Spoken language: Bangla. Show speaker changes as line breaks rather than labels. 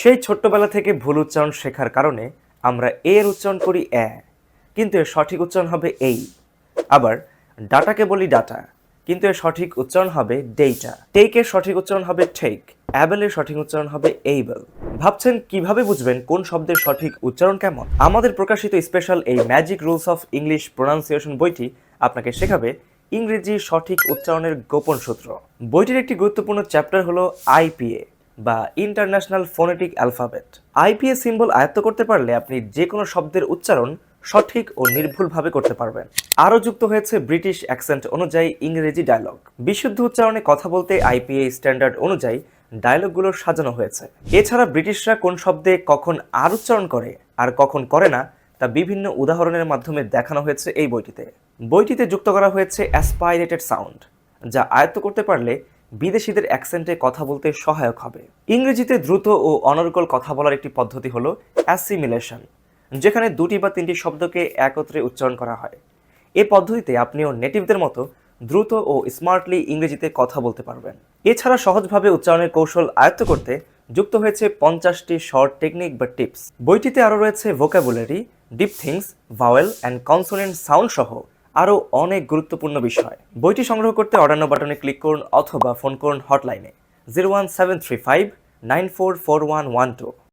সেই ছোট্টবেলা থেকে ভুল উচ্চারণ শেখার কারণে আমরা এর উচ্চারণ করি এ, কিন্তু এর সঠিক উচ্চারণ হবে এই। আবার ডাটাকে বলি ডাটা, কিন্তু এর সঠিক উচ্চারণ হবে ডেটা টেকের সঠিক উচ্চারণ হবে টেক, অ্যাবেলের সঠিক উচ্চারণ হবে এইবেল। ভাবছেন কীভাবে বুঝবেন কোন শব্দের সঠিক উচ্চারণ কেমন? আমাদের প্রকাশিত স্পেশাল এই magic rules of English pronunciation বইটি আপনাকে শেখাবে ইংরেজি সঠিক উচ্চারণের গোপন সূত্র। বইটির একটি গুরুত্বপূর্ণ চ্যাপ্টার হলো আইপিএ। বা international phonetic alphabet. IPA symbol আয়ত্ত করতে পারলে আপনি যে কোনো শব্দের উচ্চারণ সঠিক ও নির্ভুলভাবে করতে পারবেন। আরও যুক্ত হয়েছে ব্রিটিশ অ্যাকসেন্ট অনুযায়ী ইংরেজি ডায়লগ। বিশুদ্ধ উচ্চারণে কথা বলতে আইপিএ স্ট্যান্ডার্ড অনুযায়ী ডায়লগগুলো সাজানো হয়েছে। এছাড়া ব্রিটিশরা কোন শব্দে কখন আর উচ্চারণ করে, আর কখন করে না, তা বিভিন্ন উদাহরণের মাধ্যমে দেখানো হয়েছে এই বইটিতে। বইটিতে যুক্ত করা হয়েছে অ্যাসপাইরেটেড সাউন্ড, যা আয়ত্ত করতে পারলে বিদেশিদের অ্যাকসেন্টে কথা বলতে সহায়ক হবে। ইংরেজিতে দ্রুত ও অনর্গল কথা বলার একটি পদ্ধতি হলো অ্যাসিমিলেশন, যেখানে দুটি বা তিনটি শব্দকে একত্রে উচ্চারণ করা হয়। এ পদ্ধতিতে আপনিও নেটিভদের মতো দ্রুত ও স্মার্টলি ইংরেজিতে কথা বলতে পারবেন। এছাড়া সহজভাবে উচ্চারণের কৌশল আয়ত্ত করতে যুক্ত হয়েছে পঞ্চাশটি শর্ট টেকনিক বা টিপস। বইটিতে আরও রয়েছে vocabulary diphthongs, vowel, and consonant sound সহ আরও অনেক গুরুত্বপূর্ণ বিষয়। বইটি সংগ্রহ করতে অর্ডার বাটনে ক্লিক করুন অথবা ফোন করুন হটলাইনে। Zero one seven three five nine four four one one two.